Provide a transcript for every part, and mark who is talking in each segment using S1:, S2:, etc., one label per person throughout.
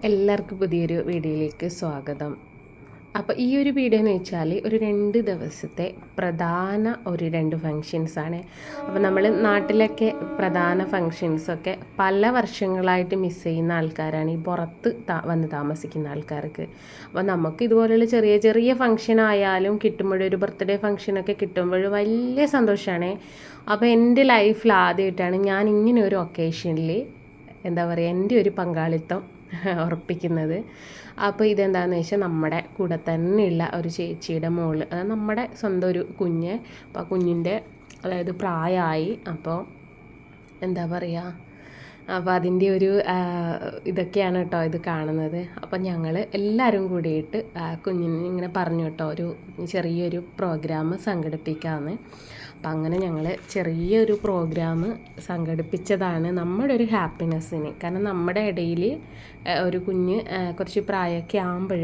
S1: എല്ലാവർക്കും പുതിയൊരു വീഡിയോയിലേക്ക് സ്വാഗതം. അപ്പോൾ ഈ ഒരു വീഡിയോ എന്ന് വെച്ചാൽ ഒരു രണ്ട് ദിവസത്തെ പ്രധാന ഒരു രണ്ട് ഫങ്ഷൻസാണ് അപ്പോൾ നമ്മൾ നാട്ടിലൊക്കെ പ്രധാന ഫങ്ഷൻസൊക്കെ പല വർഷങ്ങളായിട്ട് മിസ് ചെയ്യുന്ന ആൾക്കാരാണ് ഈ പുറത്ത് വന്ന് താമസിക്കുന്ന ആൾക്കാർക്ക്. അപ്പോൾ നമുക്ക് ഇതുപോലെയുള്ള ചെറിയ ചെറിയ ഫങ്ഷൻ ആയാലും കിട്ടുമ്പോഴൊരു ബർത്ത്ഡേ ഫങ്ഷനൊക്കെ കിട്ടുമ്പോൾ വലിയ സന്തോഷമാണ്. അപ്പോൾ എന്റെ ലൈഫിൽ ആദ്യമായിട്ടാണ് ഞാൻ ഇങ്ങനെ ഒരു ഒക്കേഷനിൽ എന്താ പറയുക എന്റെ ഒരു പങ്കാളിത്തം ഉറപ്പിക്കുന്നത്. അപ്പോൾ ഇതെന്താണെന്ന് വെച്ചാൽ നമ്മുടെ കൂടെ തന്നെയുള്ള ഒരു ചേച്ചിയുടെ മോൾ അതായത് നമ്മുടെ സ്വന്തം ഒരു കുഞ്ഞ്. അപ്പോൾ കുഞ്ഞിന്റെ അതായത് പ്രായമായി. അപ്പോൾ എന്താ പറയുക അപ്പോൾ അതിന്റെ ഒരു ഇതൊക്കെയാണ് കേട്ടോ ഇത് കാണുന്നത്. അപ്പം ഞങ്ങൾ എല്ലാവരും കൂടിയിട്ട് കുഞ്ഞിനെ ഇങ്ങനെ പറഞ്ഞു കേട്ടോ ഒരു ചെറിയൊരു പ്രോഗ്രാം സംഘടിപ്പിക്കാമെന്ന്. അപ്പം അങ്ങനെ ഞങ്ങൾ ചെറിയൊരു പ്രോഗ്രാം സംഘടിപ്പിച്ചതാണ് നമ്മുടെ ഒരു ഹാപ്പിനെസ്സിന് കാരണം നമ്മുടെ ഇടയിൽ ഒരു കുഞ്ഞ് കുറച്ച് പ്രായമൊക്കെ ആകുമ്പോൾ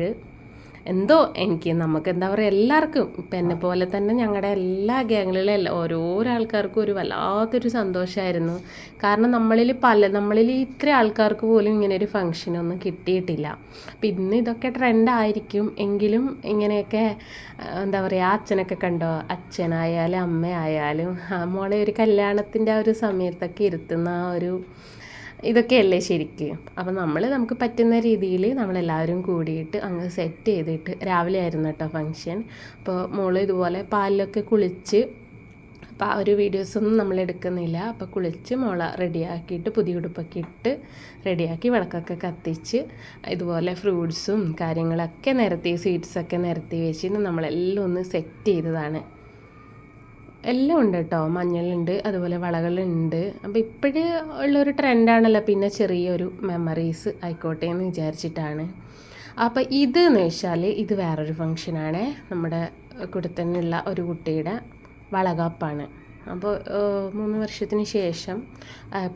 S1: എന്തോ എനിക്ക് നമുക്ക് എന്താ പറയുക എല്ലാവർക്കും ഇപ്പം എന്നെ പോലെ തന്നെ ഞങ്ങളുടെ എല്ലാ ഗ്യാങ്ങിലുള്ള എല്ലാ ഓരോരോ ആൾക്കാർക്കും ഒരു വല്ലാത്തൊരു സന്തോഷമായിരുന്നു കാരണം നമ്മളിൽ പല നമ്മളിൽ ഇത്ര ആൾക്കാർക്ക് പോലും ഇങ്ങനെ ഒരു ഫംഗ്ഷനൊന്നും കിട്ടിയിട്ടില്ല. അപ്പം ഇന്ന് ഇതൊക്കെ ട്രെൻഡായിരിക്കും എങ്കിലും ഇങ്ങനെയൊക്കെ എന്താ പറയുക അച്ഛനൊക്കെ കണ്ടോ? അച്ഛനായാലും അമ്മയായാലും ആ, മോളെ ഒരു കല്യാണത്തിന്റെ ആ ഒരു സമയത്തൊക്കെ ഇരുത്തുന്ന ആ ഒരു ഇതൊക്കെയല്ലേ ശരിക്ക്? അപ്പം നമ്മൾ നമുക്ക് പറ്റുന്ന രീതിയിൽ നമ്മളെല്ലാവരും കൂടിയിട്ട് അങ്ങ് സെറ്റ് ചെയ്തിട്ട് രാവിലെ ആയിരുന്നു കേട്ടോ ഫങ്ഷൻ അപ്പോൾ മോൾ ഇതുപോലെ പാലിലൊക്കെ കുളിച്ച് അപ്പോൾ ആ ഒരു വീഡിയോസൊന്നും നമ്മൾ എടുക്കുന്നില്ല. അപ്പോൾ കുളിച്ച് മോള റെഡിയാക്കിയിട്ട് പുതിയ ഉടുപ്പൊക്കെ ഇട്ട് റെഡിയാക്കി വിളക്കൊക്കെ കത്തിച്ച് ഇതുപോലെ ഫ്രൂട്ട്സും കാര്യങ്ങളൊക്കെ നിരത്തി സ്വീറ്റ്സൊക്കെ നിരത്തി വെച്ചിട്ട് നമ്മളെല്ലാം ഒന്ന് സെറ്റ് ചെയ്തതാണ്. എല്ലാം ഉണ്ട് കേട്ടോ. മഞ്ഞളുണ്ട് അതുപോലെ വളകളുണ്ട്. അപ്പോൾ ഇപ്പോഴ് ഉള്ളൊരു ട്രെൻഡാണല്ലോ പിന്നെ ചെറിയൊരു മെമ്മറീസ് ആയിക്കോട്ടെ എന്ന് വിചാരിച്ചിട്ടാണ്. അപ്പോൾ ഇത് എന്ന് വെച്ചാൽ ഇത് വേറൊരു ഫങ്ഷനാണ് നമ്മുടെ കുടുത്തന്നുള്ള ഒരു കുട്ടിയുടെ വളകാപ്പാണ്. അപ്പോൾ മൂന്ന് വർഷത്തിന് ശേഷം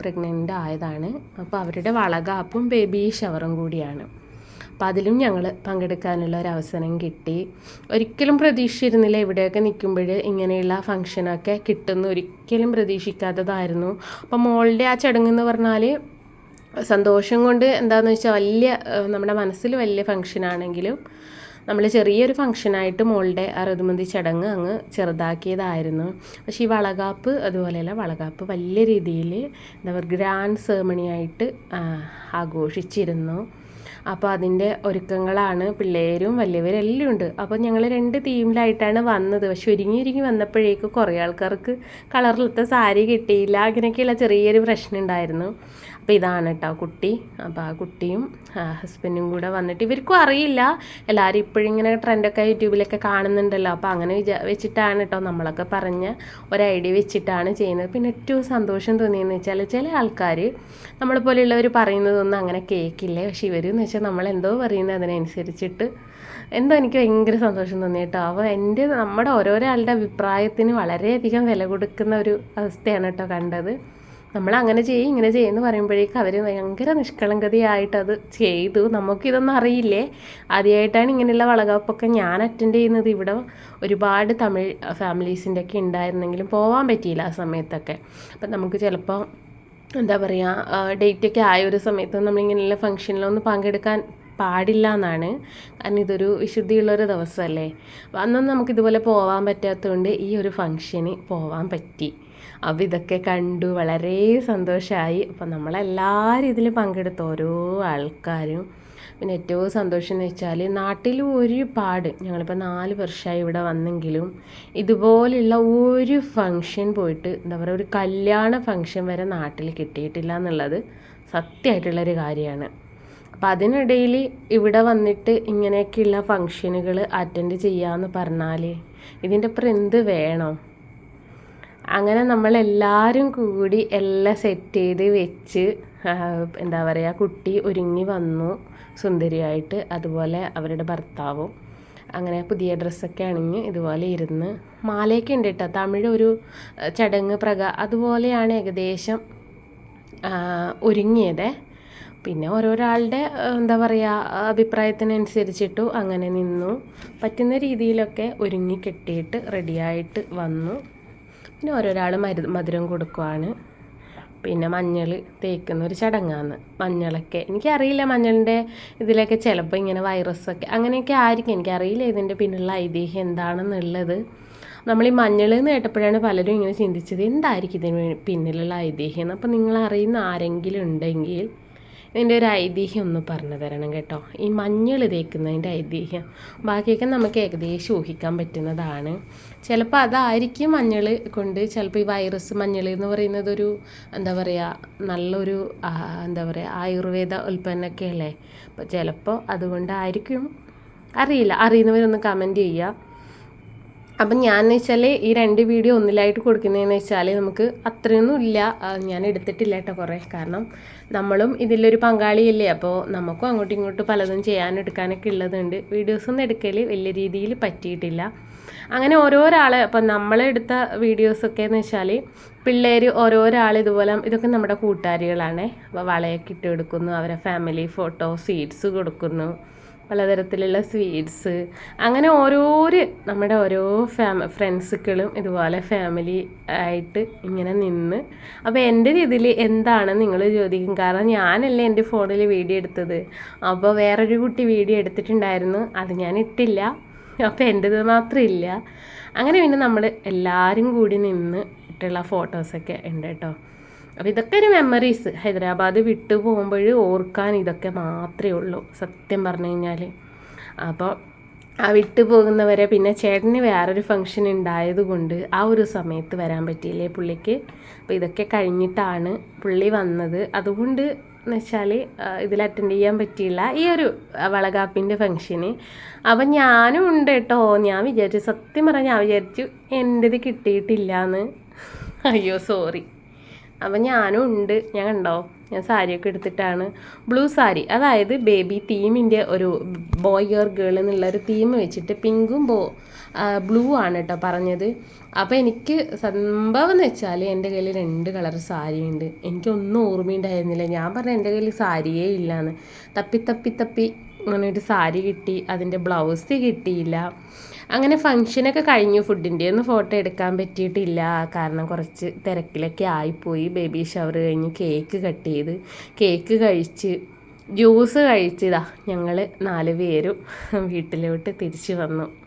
S1: പ്രഗ്നന്റ് ആയതാണ്. അപ്പോൾ അവരുടെ വളകാപ്പും ബേബി ഷവറും കൂടിയാണ്. അപ്പോൾ അതിലും ഞങ്ങൾ പങ്കെടുക്കാനുള്ള ഒരു അവസരം കിട്ടി. ഒരിക്കലും പ്രതീക്ഷിച്ചിരുന്നില്ല ഇവിടെയൊക്കെ നിൽക്കുമ്പോൾ ഇങ്ങനെയുള്ള ഫങ്ഷനൊക്കെ കിട്ടുമെന്ന് ഒരിക്കലും പ്രതീക്ഷിക്കാത്തതായിരുന്നു. അപ്പം മോളുടെ ആ ചടങ്ങ് എന്ന് പറഞ്ഞാൽ സന്തോഷം കൊണ്ട് എന്താണെന്ന് വെച്ചാൽ വലിയ നമ്മുടെ മനസ്സിൽ വലിയ ഫംഗ്ഷനാണെങ്കിലും നമ്മൾ ചെറിയൊരു ഫങ്ഷനായിട്ട് മോളുടെ അറുപതുമന്തി ചടങ്ങ് അങ്ങ് ചെറുതാക്കിയതായിരുന്നു. പക്ഷേ ഈ വളകാപ്പ് അതുപോലെയല്ല വളകാപ്പ് വലിയ രീതിയിൽ എന്താ പറയുക ഗ്രാൻഡ് സെർമണിയായിട്ട് ആഘോഷിച്ചിരുന്നു. അപ്പോൾ അതിന്റെ ഒരുക്കങ്ങളാണ് പിള്ളേരും വലിയവരും എല്ലാം ഉണ്ട്. അപ്പോൾ ഞങ്ങൾ രണ്ട് തീമിലായിട്ടാണ് വന്നത്. പക്ഷെ ഒരുങ്ങി ഒരുങ്ങി വന്നപ്പോഴേക്കും കുറേ ആൾക്കാർക്ക് കളറിലത്തെ സാരി കിട്ടിയില്ല. അങ്ങനെയൊക്കെയുള്ള ചെറിയൊരു പ്രശ്നം ഉണ്ടായിരുന്നു. അപ്പോൾ ഇതാണ് കേട്ടോ കുട്ടി. അപ്പോൾ ആ കുട്ടിയും ഹസ്ബൻഡും കൂടെ വന്നിട്ട് ഇവർക്കും അറിയില്ല. എല്ലാവരും ഇപ്പോഴും ഇങ്ങനെ ട്രെൻഡൊക്കെ യൂട്യൂബിലൊക്കെ കാണുന്നുണ്ടല്ലോ. അപ്പോൾ അങ്ങനെ വിചാ വെച്ചിട്ടാണ് കേട്ടോ നമ്മളൊക്കെ പറഞ്ഞ ഒരു ഐഡിയ വെച്ചിട്ടാണ് ചെയ്യുന്നത്. പിന്നെ ഏറ്റവും സന്തോഷം തോന്നിയെന്ന് വെച്ചാൽ ചില ആൾക്കാർ നമ്മളെ പോലെയുള്ളവർ പറയുന്നതൊന്നും അങ്ങനെ കേൾക്കില്ലേ പക്ഷെ ഇവരെന്ന് വെച്ചാൽ നമ്മൾ എന്തോ പറയുന്നത് അതിനനുസരിച്ചിട്ട് എന്തോ എനിക്ക് ഭയങ്കര സന്തോഷം തോന്നി കേട്ടോ അപ്പോൾ എന്റെ നമ്മുടെ ഓരോരോ ആളുടെ അഭിപ്രായത്തിന് വളരെയധികം വില കൊടുക്കുന്ന ഒരു അവസ്ഥയാണ് കേട്ടോ കണ്ടത്. നമ്മൾ അങ്ങനെ ചെയ്യും ഇങ്ങനെ ചെയ്യുമെന്ന് പറയുമ്പോഴേക്കും അവർ ഭയങ്കര നിഷ്കളങ്കതയായിട്ട് അത് ചെയ്തു. നമുക്കിതൊന്നും അറിയില്ലേ? ആദ്യമായിട്ടാണ് ഇങ്ങനെയുള്ള വളകപ്പൊക്കെ ഞാൻ അറ്റൻഡ് ചെയ്യുന്നത്. ഇവിടെ ഒരുപാട് തമിഴ് ഫാമിലീസിന്റെ ഒക്കെ ഉണ്ടായിരുന്നെങ്കിലും പോകാൻ പറ്റിയില്ല ആ സമയത്തൊക്കെ. അപ്പം നമുക്ക് ചിലപ്പോൾ എന്താ പറയുക ഡേറ്റൊക്കെ ആയ ഒരു സമയത്ത് നമ്മളിങ്ങനെയുള്ള ഫംഗ്ഷനിലൊന്നും പങ്കെടുക്കാൻ പാടില്ല എന്നാണ് കാരണം ഇതൊരു വിശുദ്ധിയുള്ളൊരു ദിവസമല്ലേ. അന്നൊന്നും നമുക്കിതുപോലെ പോകാൻ പറ്റാത്തതുകൊണ്ട് ഈ ഒരു ഫംഗ്ഷന് പോകാൻ പറ്റി. അപ്പോൾ ഇതൊക്കെ കണ്ടു വളരെ സന്തോഷമായി അപ്പോൾ നമ്മളെല്ലാവരും ഇതിൽ പങ്കെടുത്ത ഓരോ ആൾക്കാരും. പിന്നെ ഏറ്റവും സന്തോഷം എന്ന് വെച്ചാൽ നാട്ടിൽ ഒരുപാട് ഞങ്ങളിപ്പോൾ നാല് വർഷമായി ഇവിടെ വന്നെങ്കിലും ഇതുപോലുള്ള ഒരു ഫങ്ഷൻ പോയിട്ട് എന്താ പറയുക ഒരു കല്യാണ ഫങ്ഷൻ വരെ നാട്ടിൽ കിട്ടിയിട്ടില്ല എന്നുള്ളത് സത്യമായിട്ടുള്ളൊരു കാര്യമാണ്. അപ്പം അതിനിടയിൽ ഇവിടെ വന്നിട്ട് ഇങ്ങനെയൊക്കെയുള്ള ഫങ്ഷനുകൾ അറ്റൻഡ് ചെയ്യാമെന്ന് പറഞ്ഞാൽ ഇതിന്റെ അപ്പുറം എന്ത് വേണം? അങ്ങനെ നമ്മളെല്ലാവരും കൂടി എല്ലാം സെറ്റ് ചെയ്ത് വെച്ച് എന്താ പറയുക കുട്ടി ഒരുങ്ങി വന്നു സുന്ദരിയായിട്ട്. അതുപോലെ അവരുടെ ഭർത്താവും. അങ്ങനെ പുതിയ ഡ്രസ്സൊക്കെ അണിഞ്ഞ് ഇതുപോലെ ഇരുന്ന് മാലയൊക്കെ ഉണ്ട് കേട്ടോ. തമിഴ് ഒരു ചടങ്ങ് പ്രക അതുപോലെയാണ് ഏകദേശം ഒരുങ്ങിയത്. പിന്നെ ഓരോരാളുടെ എന്താ പറയുക അഭിപ്രായത്തിനനുസരിച്ചിട്ടു അങ്ങനെ നിന്നു. പറ്റുന്ന രീതിയിലൊക്കെ ഒരുങ്ങി കെട്ടിയിട്ട് റെഡിയായിട്ട് വന്നു. പിന്നെ ഓരോരാൾ മരു മധുരം കൊടുക്കുവാണ്. പിന്നെ മഞ്ഞൾ തേക്കുന്ന ഒരു ചടങ്ങാണ് മഞ്ഞളൊക്കെ. എനിക്കറിയില്ല മഞ്ഞളിന്റെ ഇതിലൊക്കെ ചിലപ്പോൾ ഇങ്ങനെ വൈറസൊക്കെ അങ്ങനെയൊക്കെ ആയിരിക്കും. എനിക്കറിയില്ല ഇതിന്റെ പിന്നിലുള്ള ഐതിഹ്യം എന്താണെന്നുള്ളത്. നമ്മൾ ഈ മഞ്ഞൾ എന്ന് കേട്ടപ്പോഴാണ് പലരും ഇങ്ങനെ ചിന്തിച്ചത് എന്തായിരിക്കും ഇതിന് പിന്നിലുള്ള ഐതിഹ്യം? അപ്പോൾ നിങ്ങൾ അറിയുന്ന ആരെങ്കിലും ഉണ്ടെങ്കിൽ ഇതിന്റെ ഒരു ഐതിഹ്യം ഒന്ന് പറഞ്ഞു തരണം കേട്ടോ. ഈ മഞ്ഞൾ തേക്കുന്നതിന്റെ ഐതിഹ്യം. ബാക്കിയൊക്കെ നമുക്ക് ഏകദേശം ഊഹിക്കാൻ പറ്റുന്നതാണ്. ചിലപ്പോൾ അതായിരിക്കും മഞ്ഞൾ കൊണ്ട് ചിലപ്പോൾ ഈ വൈറസ് മഞ്ഞൾ എന്ന് പറയുന്നത് ഒരു എന്താ പറയുക നല്ലൊരു എന്താ പറയുക ആയുർവേദ ഉൽപ്പന്നമൊക്കെ അല്ലേ? അപ്പോൾ ചിലപ്പോൾ അതുകൊണ്ടായിരിക്കും. അറിയില്ല. അറിയുന്നവരൊന്ന് കമന്റ് ചെയ്യുക. അപ്പം ഞാൻ വെച്ചാൽ ഈ രണ്ട് വീഡിയോ ഒന്നിലായിട്ട് കൊടുക്കുന്നതെന്ന് വെച്ചാൽ നമുക്ക് അത്രയൊന്നും ഇല്ല. ഞാൻ എടുത്തിട്ടില്ല കേട്ടോ കുറേ. കാരണം നമ്മളും ഇതിലൊരു പങ്കാളിയല്ലേ. അപ്പോൾ നമുക്കും അങ്ങോട്ടും ഇങ്ങോട്ടും പലതും ചെയ്യാനെടുക്കാനൊക്കെ ഉള്ളതുണ്ട്. വീഡിയോസൊന്നും എടുക്കൽ വലിയ രീതിയിൽ പറ്റിയിട്ടില്ല. അങ്ങനെ ഓരോരാൾ അപ്പം നമ്മളെടുത്ത വീഡിയോസൊക്കെ എന്ന് വെച്ചാൽ പിള്ളേർ ഓരോരാൾ ഇതുപോലെ ഇതൊക്കെ നമ്മുടെ കൂട്ടുകാരികളാണ്. അപ്പോൾ വളയൊക്കെ ഇട്ട് കൊടുക്കുന്നു അവരെ ഫാമിലി ഫോട്ടോ സീഡ്സ് കൊടുക്കുന്നു. പലതരത്തിലുള്ള സ്വീറ്റ്സ്. അങ്ങനെ ഓരോര് നമ്മുടെ ഓരോ ഫാമ ഫ്രണ്ട്സുക്കളും ഇതുപോലെ ഫാമിലി ആയിട്ട് ഇങ്ങനെ നിന്ന്. അപ്പോൾ എന്റെ ഇതിൽ എന്താണ് നിങ്ങൾ ചോദിക്കും? കാരണം ഞാനല്ലേ എന്റെ ഫോണിൽ വീഡിയോ എടുത്തത്. അപ്പോൾ വേറൊരു കുട്ടി വീഡിയോ എടുത്തിട്ടുണ്ടായിരുന്നു. അത് ഞാൻ ഇട്ടില്ല. അപ്പോൾ എന്റേത് മാത്രമില്ല. അങ്ങനെ പിന്നെ നമ്മൾ എല്ലാവരും കൂടി നിന്ന് ഇട്ടുള്ള ഫോട്ടോസൊക്കെ ഉണ്ട് കേട്ടോ. അപ്പോൾ ഇതൊക്കെ ഒരു മെമ്മറീസ് ഹൈദരാബാദ് വിട്ടു പോകുമ്പോൾ ഓർക്കാൻ ഇതൊക്കെ മാത്രമേ ഉള്ളൂ സത്യം പറഞ്ഞു കഴിഞ്ഞാൽ അപ്പോൾ ആ വിട്ടു പോകുന്നവരെ പിന്നെ ചേട്ടന് വേറൊരു ഫംഗ്ഷൻ ഉണ്ടായതുകൊണ്ട് ആ ഒരു സമയത്ത് വരാൻ പറ്റിയില്ലേ പുള്ളിക്ക്? അപ്പോൾ ഇതൊക്കെ കഴിഞ്ഞിട്ടാണ് പുള്ളി വന്നത്. അതുകൊണ്ട് എന്ന് വെച്ചാൽ ഇതിൽ അറ്റൻഡ് ചെയ്യാൻ പറ്റിയില്ല ഈ ഒരു വളകാപ്പിന്റെ ഫംഗ്ഷന് അപ്പം ഞാനും ഉണ്ട് കേട്ടോ. ഞാൻ വിചാരിച്ചു സത്യം പറഞ്ഞാൽ ഞാൻ വിചാരിച്ചു എന്റെത് കിട്ടിയിട്ടില്ല എന്ന് അയ്യോ സോറി അപ്പം ഞാനും ഉണ്ട്. ഞാൻ കണ്ടോ? ഞാൻ സാരിയൊക്കെ എടുത്തിട്ടാണ്. ബ്ലൂ സാരി അതായത് ബേബി തീമിന്റെ ഒരു ബോയ് ഓർ ഗേൾ എന്നുള്ള ഒരു തീം വെച്ചിട്ട് പിങ്കും ബോ ബ്ലൂ ആണ് കേട്ടോ പറഞ്ഞത്. അപ്പോൾ എനിക്ക് സംഭവം എന്ന് വെച്ചാൽ എന്റെ കയ്യിൽ രണ്ട് കളർ സാരി ഉണ്ട്. എനിക്കൊന്നും ഓർമ്മയുണ്ടായിരുന്നില്ല. ഞാൻ പറഞ്ഞ എന്റെ കയ്യിൽ സാരിയേ ഇല്ലയെന്ന് തപ്പി തപ്പി തപ്പി അങ്ങനെ ഒരു സാരി കിട്ടി അതിന്റെ ബ്ലൗസ് കിട്ടിയില്ല. അങ്ങനെ ഫങ്ഷനൊക്കെ കഴിഞ്ഞു. ഫുഡിന്റെ ഒന്നും ഫോട്ടോ എടുക്കാൻ പറ്റിയിട്ടില്ല. കാരണം കുറച്ച് തിരക്കിലൊക്കെ ആയിപ്പോയി. ബേബി ഷവർ കഴിഞ്ഞ് കേക്ക് കട്ട് ചെയ്ത് കേക്ക് കഴിച്ച് ജ്യൂസ് കഴിച്ചതാ ഞങ്ങൾ നാല് പേരും വീട്ടിലോട്ട് തിരിച്ചു വന്നു.